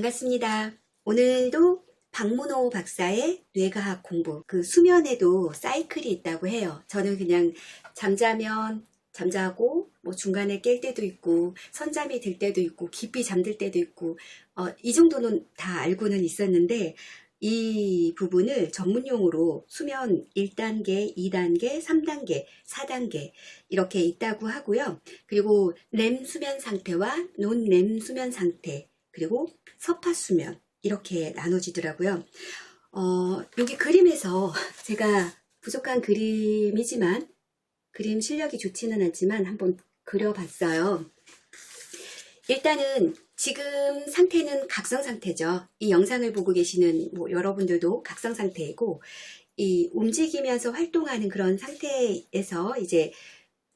반갑습니다. 오늘도 박문호 박사의 뇌과학 공부, 그 수면에도 사이클이 있다고 해요. 저는 그냥 잠자면 잠자고, 뭐 중간에 깰 때도 있고, 선잠이 들 때도 있고, 깊이 잠들 때도 있고, 어, 이 정도는 다 알고는 있었는데, 이 부분을 전문용어로 수면 1단계, 2단계, 3단계, 4단계 이렇게 있다고 하고요. 그리고 렘 수면 상태와 논렘 수면 상태, 그리고 서파 수면 이렇게 나눠지더라고요. 어, 여기 그림에서 제가 부족한 그림이지만 그림 실력이 좋지는 않지만 한번 그려봤어요. 일단은 지금 상태는 각성 상태죠. 이 영상을 보고 계시는 뭐 여러분들도 각성 상태이고 이 움직이면서 활동하는 그런 상태에서 이제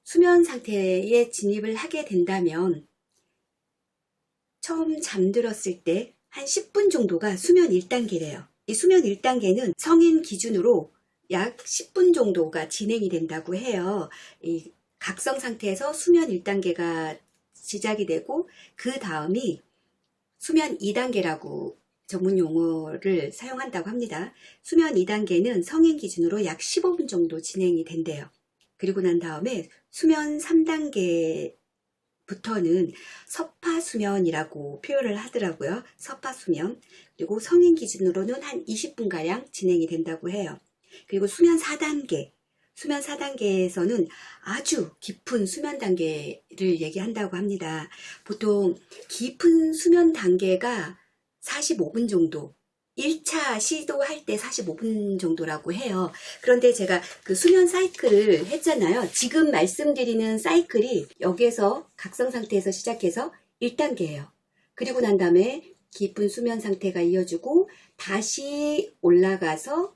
수면 상태에 진입을 하게 된다면 처음 잠들었을 때 한 10분 정도가 수면 1단계래요. 이 수면 1단계는 성인 기준으로 약 10분 정도가 진행이 된다고 해요. 이 각성 상태에서 수면 1단계가 시작이 되고 그 다음이 수면 2단계라고 전문 용어를 사용한다고 합니다. 수면 2단계는 성인 기준으로 약 15분 정도 진행이 된대요. 그리고 난 다음에 수면 3단계 부터는 서파 수면이라고 표현을 하더라고요. 서파 수면. 그리고 성인 기준으로는 한 20분가량 진행이 된다고 해요. 그리고 수면 4단계. 수면 4단계에서는 아주 깊은 수면 단계를 얘기한다고 합니다. 보통 깊은 수면 단계가 45분 정도, 1차 시도할 때 45분 정도라고 해요. 그런데 제가 그 수면 사이클을 했잖아요. 지금 말씀드리는 사이클이 여기에서 각성 상태에서 시작해서 1단계예요. 그리고 난 다음에 깊은 수면 상태가 이어지고 다시 올라가서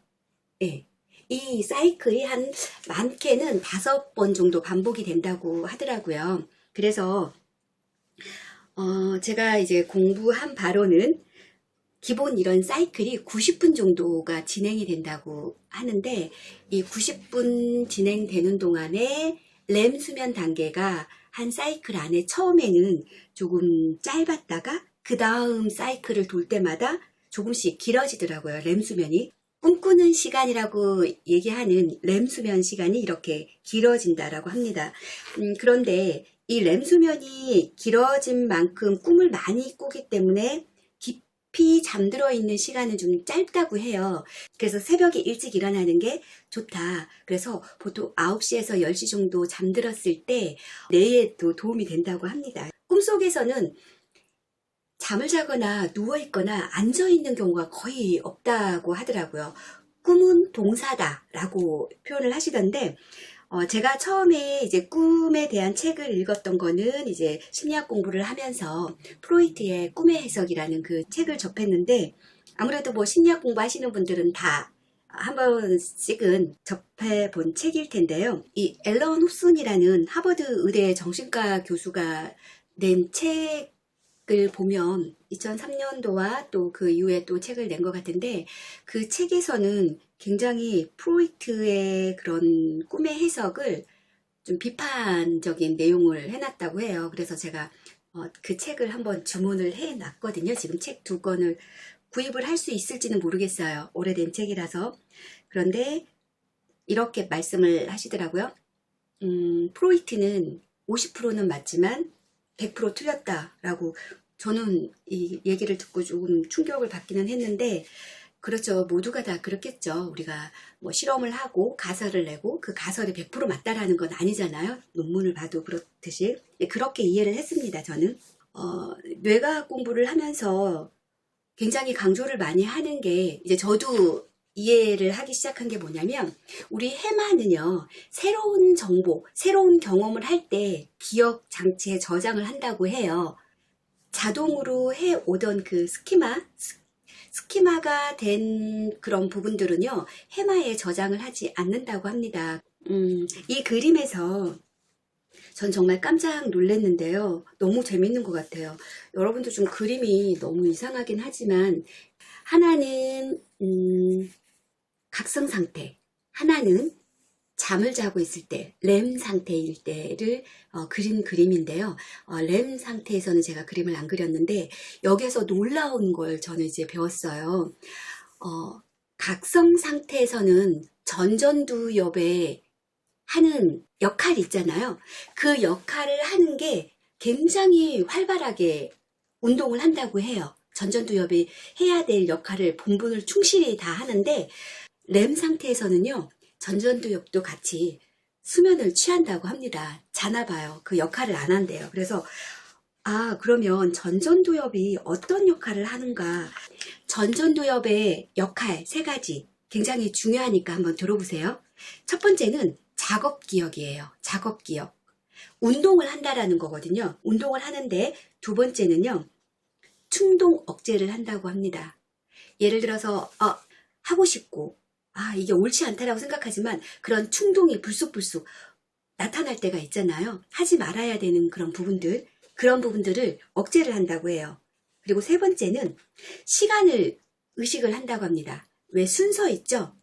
예, 이 사이클이 한 많게는 다섯 번 정도 반복이 된다고 하더라고요. 그래서 어, 제가 이제 공부한 바로는 기본 이런 사이클이 90분 정도가 진행이 된다고 하는데 이 90분 진행되는 동안에 렘 수면 단계가 한 사이클 안에 처음에는 조금 짧았다가 그 다음 사이클을 돌 때마다 조금씩 길어지더라고요. 렘 수면이. 꿈꾸는 시간이라고 얘기하는 렘 수면 시간이 이렇게 길어진다라고 합니다. 음, 그런데 이렘 수면이 길어진 만큼 꿈을 많이 꾸기 때문에 깊이 잠들어 있는 시간은 좀 짧다고 해요. 그래서 새벽에 일찍 일어나는 게 좋다. 그래서 보통 9시에서 10시 정도 잠들었을 때 뇌에도 도움이 된다고 합니다. 꿈속에서는 잠을 자거나 누워있거나 앉아있는 경우가 거의 없다고 하더라고요. 꿈은 동사다 라고 표현을 하시던데, 어, 제가 처음에 이제 꿈에 대한 책을 읽었던 거는 이제 심리학 공부를 하면서 프로이트의 꿈의 해석이라는 그 책을 접했는데, 아무래도 뭐 심리학 공부 하시는 분들은 다 한 번씩은 접해 본 책일 텐데요. 이 앨런 홉슨이라는 하버드 의대 정신과 교수가 낸 책, 을 보면 2003년도와 또 그 이후에 또 책을 낸 것 같은데 그 책에서는 굉장히 프로이트의 그런 꿈의 해석을 좀 비판적인 내용을 해놨다고 해요. 그래서 제가 어, 그 책을 한번 주문을 해놨거든요. 지금 책 두 권을 구입을 할 수 있을지는 모르겠어요. 오래된 책이라서. 그런데 이렇게 말씀을 하시더라고요. 음, 프로이트는 50%는 맞지만 100% 틀렸다라고 저는 이 얘기를 듣고 조금 충격을 받기는 했는데 그렇죠. 모두가 다 그렇겠죠. 우리가 뭐 실험을 하고 가설을 내고 그 가설이 100% 맞다라는 건 아니잖아요. 논문을 봐도 그렇듯이. 예, 그렇게 이해를 했습니다. 저는. 어, 뇌과학 공부를 하면서 굉장히 강조를 많이 하는 게 이제 저도 이해를 하기 시작한 게 뭐냐면 우리 해마는요 새로운 정보, 새로운 경험을 할 때 기억 장치에 저장을 한다고 해요. 자동으로 해 오던 그 스키마, 스- 스키마가 된 그런 부분들은요 해마에 저장을 하지 않는다고 합니다. 음, 이 그림에서 전 정말 깜짝 놀랐는데요. 너무 재밌는 것 같아요. 여러분도 좀 그림이 너무 이상하긴 하지만 하나는 음, 각성 상태, 하나는 잠을 자고 있을 때, 렘 상태일 때를 어, 그린 그림인데요. 어, 렘 상태에서는 제가 그림을 안 그렸는데 여기서 놀라운 걸 저는 이제 배웠어요. 어, 각성 상태에서는 전전두엽에 하는 역할이 있잖아요. 그 역할을 하는 게 굉장히 활발하게 운동을 한다고 해요. 전전두엽이 해야 될 역할을 본분을 충실히 다 하는데 렘 상태에서는요. 전전두엽도 같이 수면을 취한다고 합니다. 자나 봐요. 그 역할을 안 한대요. 그래서 아, 그러면 전전두엽이 어떤 역할을 하는가? 전전두엽의 역할 세 가지 굉장히 중요하니까 한번 들어보세요. 첫 번째는 작업 기억이에요. 작업 기억. 운동을 한다라는 거거든요. 운동을 하는데 두 번째는요. 충동 억제를 한다고 합니다. 예를 들어서 어, 하고 싶고 아 이게 옳지 않다라고 생각하지만 그런 충동이 불쑥불쑥 나타날 때가 있잖아요. 하지 말아야 되는 그런 부분들 그런 부분들을 억제를 한다고 해요. 그리고 세 번째는 시간을 의식을 한다고 합니다. 왜 순서 있죠?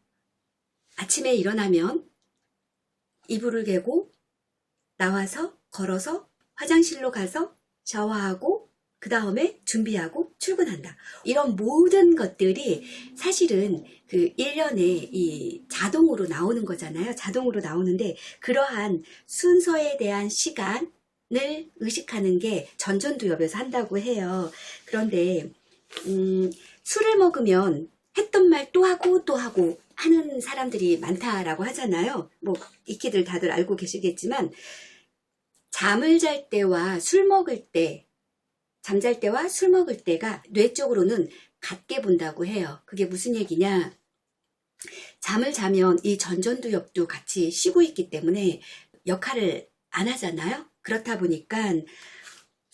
아침에 일어나면 이불을 개고 나와서 걸어서 화장실로 가서 샤워하고 그 다음에 준비하고 출근한다. 이런 모든 것들이 사실은 그 1년에 이 자동으로 나오는 거잖아요. 자동으로 나오는데 그러한 순서에 대한 시간을 의식하는 게 전전두엽에서 한다고 해요. 그런데 음, 술을 먹으면 했던 말 또 하고 또 하고 하는 사람들이 많다라고 하잖아요. 뭐 익히들 다들 알고 계시겠지만 잠을 잘 때와 술 먹을 때 잠잘 때와 술 먹을 때가 뇌 쪽으로는 같게 본다고 해요. 그게 무슨 얘기냐? 잠을 자면 이 전전두엽도 같이 쉬고 있기 때문에 역할을 안 하잖아요. 그렇다 보니까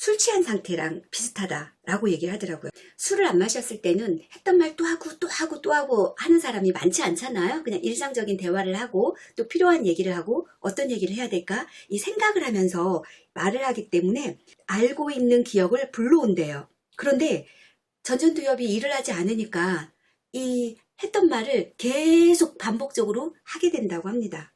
술 취한 상태랑 비슷하다라고 얘기를 하더라고요. 술을 안 마셨을 때는 했던 말 또 하고 또 하고 또 하고 하는 사람이 많지 않잖아요. 그냥 일상적인 대화를 하고 또 필요한 얘기를 하고 어떤 얘기를 해야 될까 이 생각을 하면서 말을 하기 때문에 알고 있는 기억을 불러온대요. 그런데 전전두엽이 일을 하지 않으니까 이 했던 말을 계속 반복적으로 하게 된다고 합니다.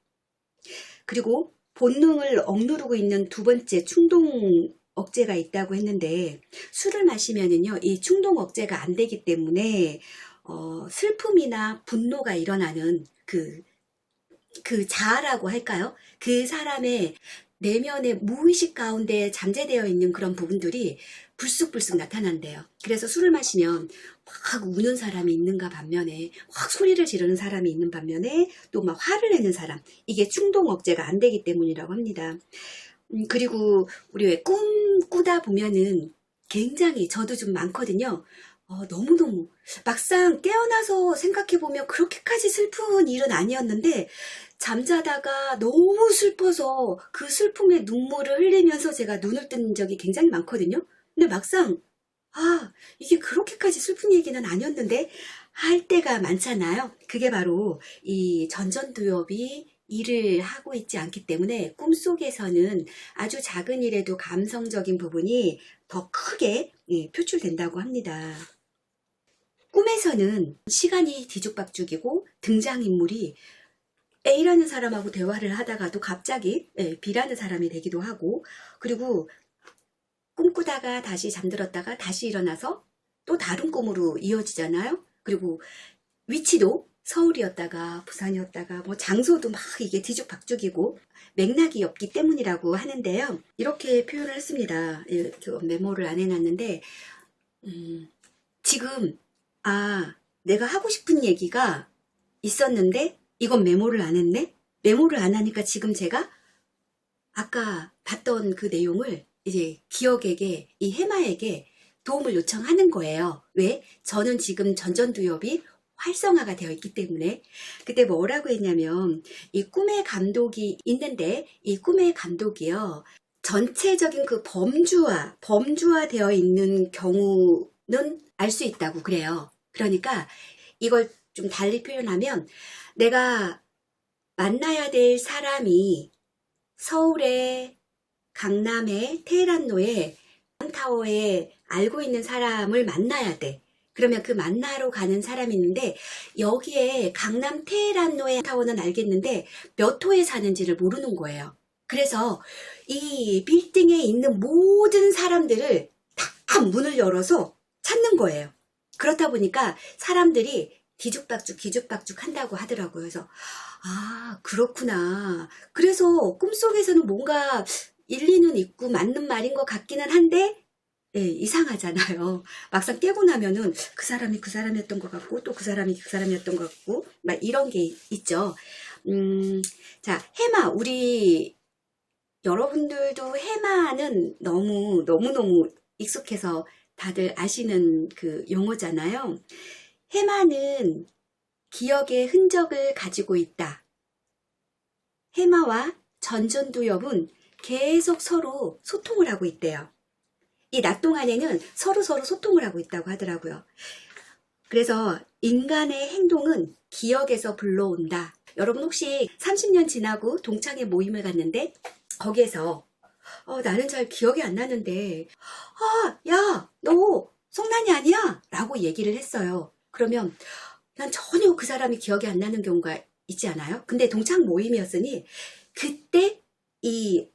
그리고 본능을 억누르고 있는 두 번째 충동 억제가 있다고 했는데 술을 마시면은요 이 충동 억제가 안 되기 때문에 어, 슬픔이나 분노가 일어나는 그, 그 자아라고 할까요? 그 사람의 내면의 무의식 가운데 잠재되어 있는 그런 부분들이 불쑥불쑥 나타난대요. 그래서 술을 마시면 막 우는 사람이 있는가 반면에 확 소리를 지르는 사람이 있는 반면에 또 막 화를 내는 사람 이게 충동 억제가 안 되기 때문이라고 합니다. 음, 그리고 우리 왜 꿈 꾸다 보면은 굉장히 저도 좀 많거든요. 어, 너무너무 막상 깨어나서 생각해보면 그렇게까지 슬픈 일은 아니었는데 잠자다가 너무 슬퍼서 그 슬픔의 눈물을 흘리면서 제가 눈을 뜬 적이 굉장히 많거든요. 근데 막상 아 이게 그렇게까지 슬픈 얘기는 아니었는데 할 때가 많잖아요. 그게 바로 이 전전두엽이 일을 하고 있지 않기 때문에 꿈속에서는 아주 작은 일에도 감성적인 부분이 더 크게 예, 표출된다고 합니다. 꿈에서는 시간이 뒤죽박죽이고 등장인물이 A라는 사람하고 대화를 하다가도 갑자기 예, B라는 사람이 되기도 하고 그리고 꿈꾸다가 다시 잠들었다가 다시 일어나서 또 다른 꿈으로 이어지잖아요. 그리고 위치도 서울이었다가 부산이었다가 뭐 장소도 막 이게 뒤죽박죽이고 맥락이 없기 때문이라고 하는데요. 이렇게 표현을 했습니다. 예, 저 메모를 안 해놨는데 음, 지금 아 내가 하고 싶은 얘기가 있었는데 이건 메모를 안 했네. 메모를 안 하니까 지금 제가 아까 봤던 그 내용을 이제 기억에게 이 해마에게 도움을 요청하는 거예요. 왜? 저는 지금 전전두엽이 활성화가 되어 있기 때문에 그때 뭐라고 했냐면 이 꿈의 감독이 있는데 이 꿈의 감독이요 전체적인 그 범주화 범주화 되어 있는 경우는 알 수 있다고 그래요. 그러니까 이걸 좀 달리 표현하면 내가 만나야 될 사람이 서울에 강남에 테헤란로에 타워에 알고 있는 사람을 만나야 돼 그러면 그 만나러 가는 사람이 있는데 여기에 강남 테헤란로의 타워는 알겠는데 몇 호에 사는지를 모르는 거예요. 그래서 이 빌딩에 있는 모든 사람들을 다 문을 열어서 찾는 거예요. 그렇다 보니까 사람들이 뒤죽박죽 뒤죽박죽 한다고 하더라고요. 그래서 아 그렇구나. 그래서 꿈속에서는 뭔가 일리는 있고 맞는 말인 것 같기는 한데 예, 이상하잖아요. 막상 깨고 나면은 그 사람이 그 사람이었던 것 같고 또 그 사람이 그 사람이었던 것 같고 막 이런 게 있죠. 음, 자 해마 우리 여러분들도 해마는 너무 너무 너무 익숙해서 다들 아시는 그 용어잖아요. 해마는 기억의 흔적을 가지고 있다. 해마와 전전두엽은 계속 서로 소통을 하고 있대요. 이 낮 동안에는 서로 서로 소통을 하고 있다고 하더라고요. 그래서 인간의 행동은 기억에서 불러온다. 여러분 혹시 30년 지나고 동창회 모임을 갔는데 거기에서 어, 나는 잘 기억이 안 나는데 아, 야, 너 성난이 아니야? 라고 얘기를 했어요. 그러면 난 전혀 그 사람이 기억이 안 나는 경우가 있지 않아요? 근데 동창 모임이었으니 그때 이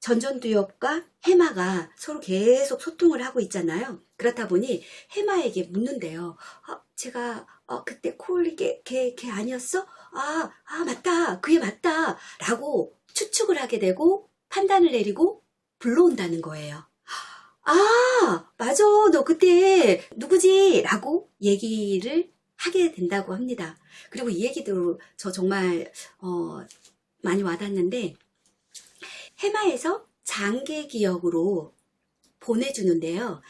전전두엽과 해마가 서로 계속 소통을 하고 있잖아요. 그렇다 보니 해마에게 묻는데요. 아, 제가 어, 그때 코올리 걔, 걔, 걔 아니었어? 아, 아, 맞다. 그게 맞다. 라고 추측을 하게 되고 판단을 내리고 불러온다는 거예요. 아, 맞아. 너 그때 누구지? 라고 얘기를 하게 된다고 합니다. 그리고 이 얘기도 저 정말, 어, 많이 와닿는데, 해마에서 장기 기억으로 보내주는데요.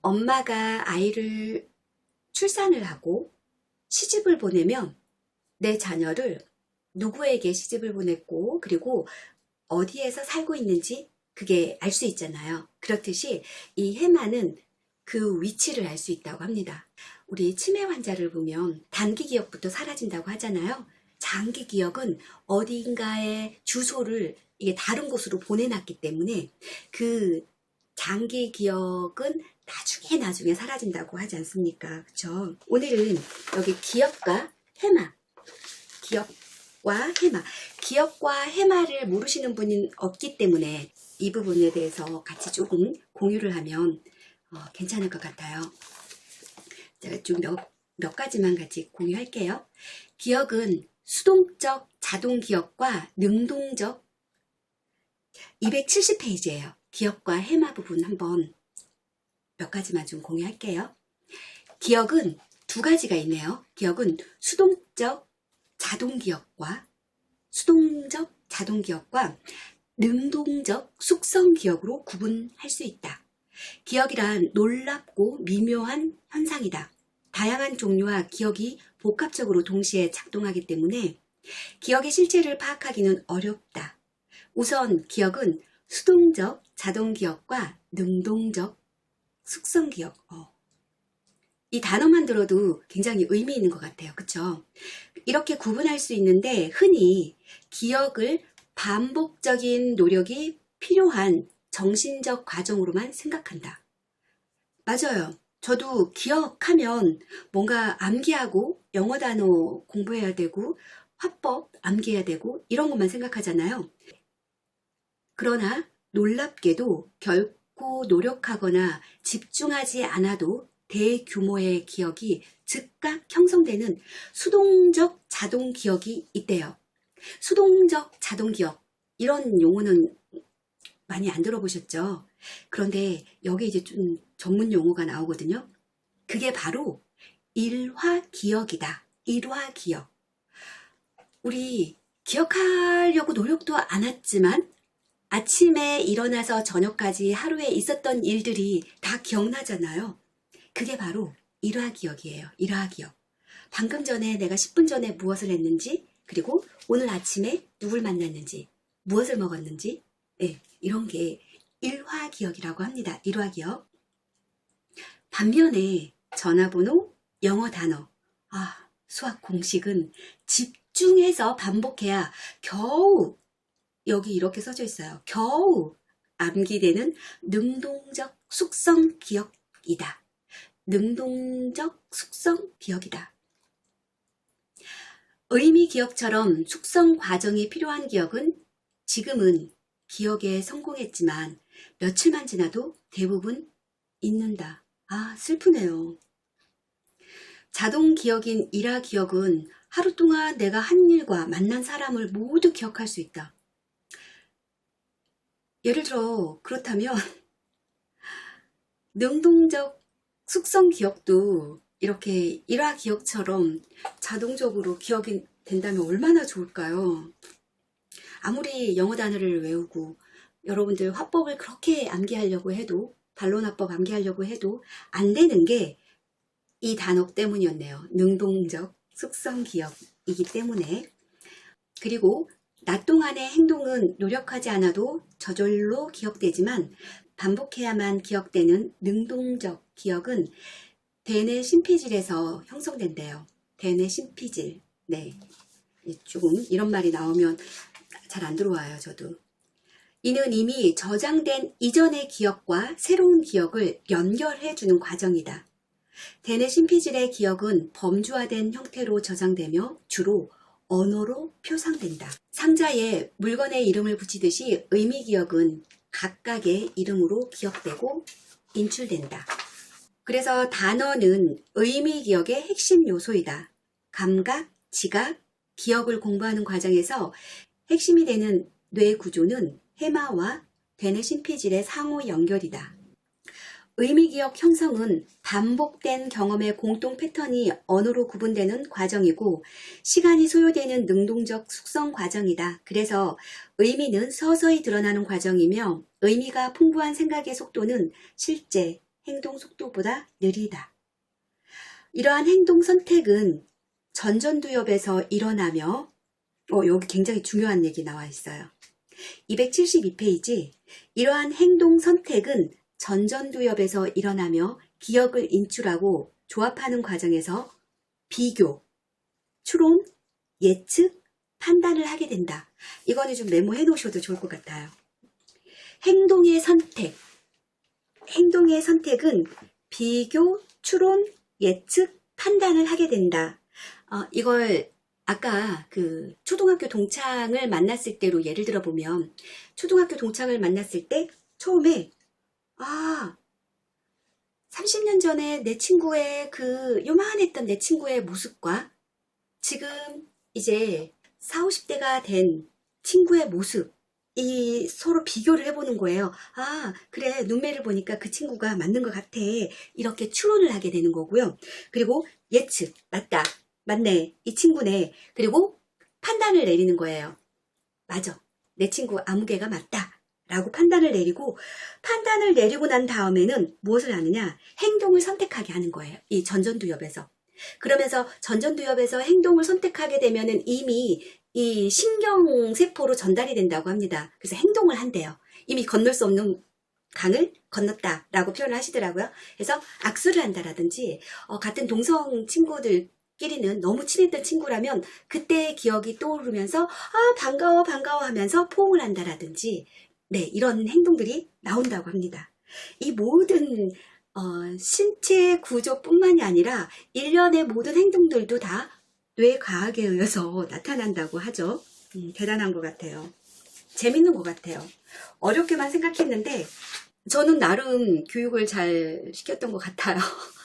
엄마가 아이를 출산을 하고 시집을 보내면 내 자녀를 누구에게 시집을 보냈고, 그리고 어디에서 살고 있는지 그게 알 수 있잖아요. 그렇듯이 이 해마는 그 위치를 알 수 있다고 합니다. 우리 치매 환자를 보면 단기 기억부터 사라진다고 하잖아요. 장기 기억은 어딘가의 주소를 이게 다른 곳으로 보내놨기 때문에 그 장기 기억은 나중에 나중에 사라진다고 하지 않습니까? 그쵸? 오늘은 여기 기억과 해마, 기억과 해마, 기억과 해마를 모르시는 분이 없기 때문에 이 부분에 대해서 같이 조금 공유를 하면 어, 괜찮을 것 같아요. 제가 좀 몇, 몇 가지만 같이 공유할게요. 기억은 수동적 자동 기억과 능동적 270페이지예요. 기억과 해마 부분 한번 몇 가지만 좀 공유할게요. 기억은 두 가지가 있네요. 기억은 수동적 자동 기억과 수동적 자동 기억과 능동적 숙성 기억으로 구분할 수 있다. 기억이란 놀랍고 미묘한 현상이다. 다양한 종류와 기억이 복합적으로 동시에 작동하기 때문에 기억의 실체를 파악하기는 어렵다. 우선 기억은 수동적 자동 기억과 능동적 숙성 기억. 어. 이 단어만 들어도 굉장히 의미 있는 것 같아요. 그쵸? 이렇게 구분할 수 있는데 흔히 기억을 반복적인 노력이 필요한 정신적 과정으로만 생각한다. 맞아요. 저도 기억하면 뭔가 암기하고 영어 단어 공부해야 되고 화법 암기해야 되고 이런 것만 생각하잖아요. 그러나 놀랍게도 결코 노력하거나 집중하지 않아도 대규모의 기억이 즉각 형성되는 수동적 자동 기억이 있대요. 수동적 자동 기억 이런 용어는 많이 안 들어보셨죠? 그런데 여기 이제 좀 전문 용어가 나오거든요. 그게 바로 일화 기억이다. 일화 기억. 우리 기억하려고 노력도 안 했지만 아침에 일어나서 저녁까지 하루에 있었던 일들이 다 기억나잖아요. 그게 바로 일화 기억이에요. 일화 기억. 방금 전에 내가 10분 전에 무엇을 했는지, 그리고 오늘 아침에 누굴 만났는지, 무엇을 먹었는지, 네, 이런 게 일화 기억이라고 합니다. 일화 기억. 반면에 전화번호, 영어 단어, 아, 수학 공식은 집중해서 반복해야 겨우 여기 이렇게 써져 있어요. 겨우 암기되는 능동적 숙성 기억이다. 능동적 숙성 기억이다. 의미 기억처럼 숙성 과정이 필요한 기억은 지금은 기억에 성공했지만 며칠만 지나도 대부분 잊는다. 아, 슬프네요. 자동 기억인 일화 기억은 하루 동안 내가 한 일과 만난 사람을 모두 기억할 수 있다. 예를 들어, 그렇다면, 능동적 숙성 기억도 이렇게 일화 기억처럼 자동적으로 기억이 된다면 얼마나 좋을까요? 아무리 영어 단어를 외우고 여러분들 화법을 그렇게 암기하려고 해도 반론화법 암기하려고 해도 안 되는 게 이 단어 때문이었네요. 능동적 숙성 기억이기 때문에 그리고 낮 동안의 행동은 노력하지 않아도 저절로 기억되지만 반복해야만 기억되는 능동적 기억은 대뇌 심피질에서 형성된대요. 대뇌 심피질. 네. 조금 이런 말이 나오면 잘 안 들어와요, 저도. 이는 이미 저장된 이전의 기억과 새로운 기억을 연결해 주는 과정이다. 대뇌 심피질의 기억은 범주화된 형태로 저장되며 주로 언어로 표상된다. 상자에 물건의 이름을 붙이듯이 의미 기억은 각각의 이름으로 기억되고 인출된다. 그래서 단어는 의미 기억의 핵심 요소이다. 감각, 지각, 기억을 공부하는 과정에서 핵심이 되는 뇌 구조는 해마와 대뇌 심피질의 상호 연결이다. 의미 기억 형성은 반복된 경험의 공통 패턴이 언어로 구분되는 과정이고 시간이 소요되는 능동적 숙성 과정이다. 그래서 의미는 서서히 드러나는 과정이며 의미가 풍부한 생각의 속도는 실제 행동 속도보다 느리다. 이러한 행동 선택은 전전두엽에서 일어나며 어, 여기 굉장히 중요한 얘기 나와 있어요. 272페이지 이러한 행동 선택은 전전두엽에서 일어나며 기억을 인출하고 조합하는 과정에서 비교, 추론, 예측, 판단을 하게 된다. 이거는 좀 메모해 놓으셔도 좋을 것 같아요. 행동의 선택. 행동의 선택은 비교, 추론, 예측, 판단을 하게 된다. 어, 이걸 아까 그 초등학교 동창을 만났을 때로 예를 들어 보면 초등학교 동창을 만났을 때 처음에 아 30년 전에 내 친구의 그 요만했던 내 친구의 모습과 지금 이제 4, 50대가 된 친구의 모습 이 서로 비교를 해보는 거예요. 아, 그래. 눈매를 보니까 그 친구가 맞는 것 같아. 이렇게 추론을 하게 되는 거고요. 그리고 예측. 맞다. 맞네. 이 친구네. 그리고 판단을 내리는 거예요. 맞아. 내 친구 아무개가 맞다. 라고 판단을 내리고 판단을 내리고 난 다음에는 무엇을 하느냐? 행동을 선택하게 하는 거예요. 이 전전두엽에서. 그러면서 전전두엽에서 행동을 선택하게 되면은 이미 이 신경세포로 전달이 된다고 합니다. 그래서 행동을 한대요. 이미 건널 수 없는 강을 건넜다라고 표현을 하시더라고요. 그래서 악수를 한다라든지 어, 같은 동성 친구들 끼리는 너무 친했던 친구라면 그때의 기억이 떠오르면서 아 반가워 반가워 하면서 포옹을 한다라든지 네 이런 행동들이 나온다고 합니다. 이 모든 어, 신체 구조뿐만이 아니라 일련의 모든 행동들도 다 뇌과학에 의해서 나타난다고 하죠. 음, 대단한 것 같아요. 재밌는 것 같아요. 어렵게만 생각했는데 저는 나름 교육을 잘 시켰던 것 같아요.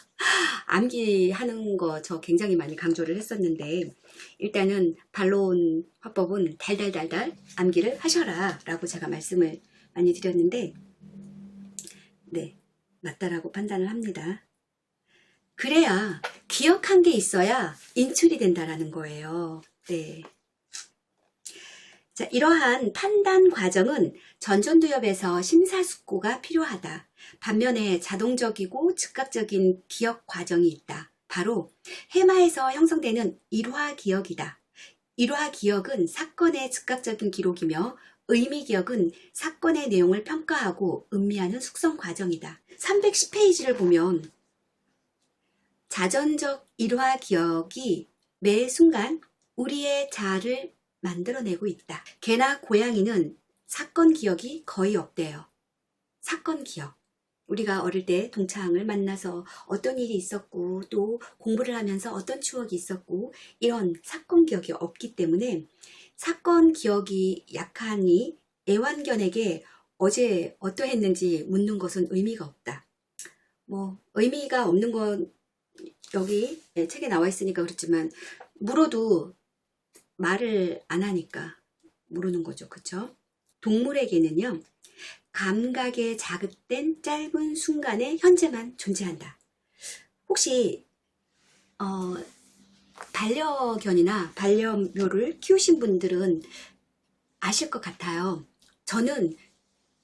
암기하는 거 저 굉장히 많이 강조를 했었는데 일단은 반론 화법은 달달달달 암기를 하셔라 라고 제가 말씀을 많이 드렸는데 네 맞다라고 판단을 합니다. 그래야 기억한 게 있어야 인출이 된다라는 거예요. 네. 자, 이러한 판단 과정은 전전두엽에서 심사숙고가 필요하다. 반면에 자동적이고 즉각적인 기억 과정이 있다. 바로 해마에서 형성되는 일화 기억이다. 일화 기억은 사건의 즉각적인 기록이며 의미 기억은 사건의 내용을 평가하고 음미하는 숙성 과정이다. 310페이지를 보면 자전적 일화 기억이 매 순간 우리의 자아를 만들어내고 있다. 개나 고양이는 사건 기억이 거의 없대요. 사건 기억. 우리가 어릴 때 동창을 만나서 어떤 일이 있었고 또 공부를 하면서 어떤 추억이 있었고 이런 사건 기억이 없기 때문에 사건 기억이 약하니 애완견에게 어제 어떠했는지 묻는 것은 의미가 없다. 뭐 의미가 없는 건 여기 책에 나와 있으니까 그렇지만 물어도 말을 안 하니까 모르는 거죠. 그쵸? 동물에게는요. 감각에 자극된 짧은 순간에 현재만 존재한다. 혹시 어, 반려견이나 반려묘를 키우신 분들은 아실 것 같아요. 저는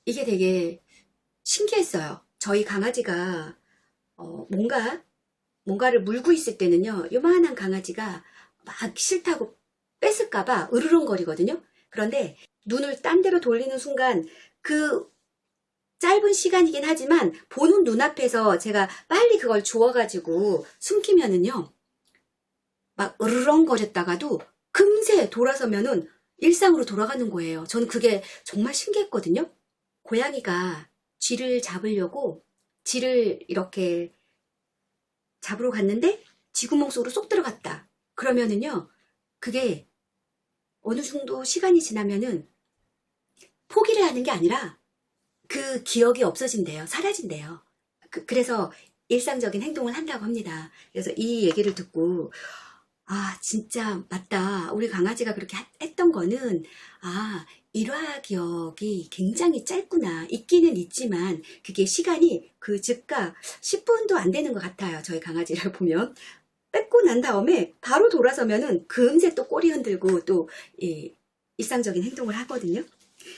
이게 되게 신기했어요. 저희 강아지가 어, 뭔가 뭔가를 물고 있을 때는요. 요만한 강아지가 막 싫다고 뺏을까봐 으르렁거리거든요. 그런데 눈을 딴 데로 돌리는 순간 그 짧은 시간이긴 하지만 보는 눈앞에서 제가 빨리 그걸 주워가지고 숨기면은요. 막 으르렁거렸다가도 금세 돌아서면은 일상으로 돌아가는 거예요. 저는 그게 정말 신기했거든요. 고양이가 쥐를 잡으려고 쥐를 이렇게 잡으러 갔는데 쥐구멍 속으로 쏙 들어갔다. 그러면은요. 그게 어느 정도 시간이 지나면은 포기를 하는 게 아니라 그 기억이 없어진대요. 사라진대요. 그, 그래서 일상적인 행동을 한다고 합니다. 그래서 이 얘기를 듣고 아 진짜 맞다. 우리 강아지가 그렇게 하- 했던 거는 아 일화 기억이 굉장히 짧구나. 있기는 있지만 그게 시간이 그 즉각 10분도 안 되는 것 같아요. 저희 강아지를 보면 뺏고 난 다음에 바로 돌아서면은 금세 또 꼬리 흔들고 또 이, 일상적인 행동을 하거든요.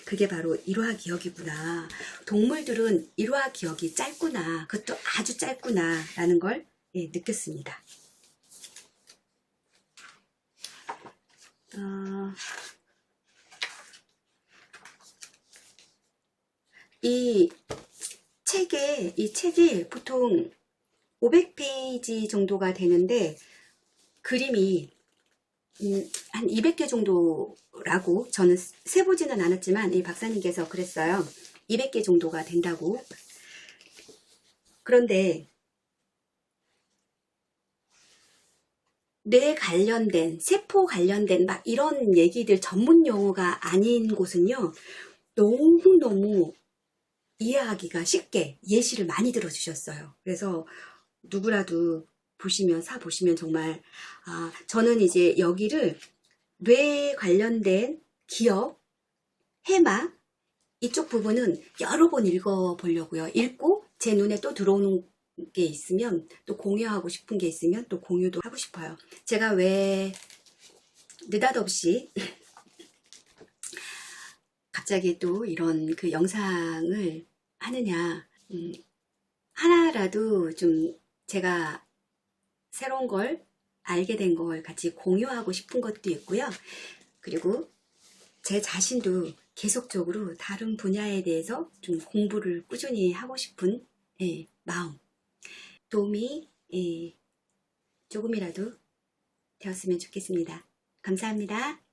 그게 바로 일화 기억이구나. 동물들은 일화 기억이 짧구나. 그것도 아주 짧구나. 라는 걸 예, 느꼈습니다. 어, 이 책에, 이 책이 보통 500페이지 정도가 되는데, 그림이 음, 한 200개 정도라고 저는 세보지는 않았지만 이 박사님께서 그랬어요. 200개 정도가 된다고. 그런데 뇌 관련된, 세포 관련된 막 이런 얘기들 전문 용어가 아닌 곳은요. 너무너무 이해하기가 쉽게 예시를 많이 들어주셨어요. 그래서 누구라도 보시면 사 보시면 정말 아 저는 이제 여기를 뇌 관련된 기억, 해마 이쪽 부분은 여러 번 읽어 보려고요. 읽고 제 눈에 또 들어오는 게 있으면 또 공유하고 싶은 게 있으면 또 공유도 하고 싶어요. 제가 왜 느닷없이 갑자기 또 이런 그 영상을 하느냐 음, 하나라도 좀 제가 새로운 걸 알게 된 걸 같이 공유하고 싶은 것도 있고요. 그리고 제 자신도 계속적으로 다른 분야에 대해서 좀 공부를 꾸준히 하고 싶은 예, 마음, 도움이 예, 조금이라도 되었으면 좋겠습니다. 감사합니다.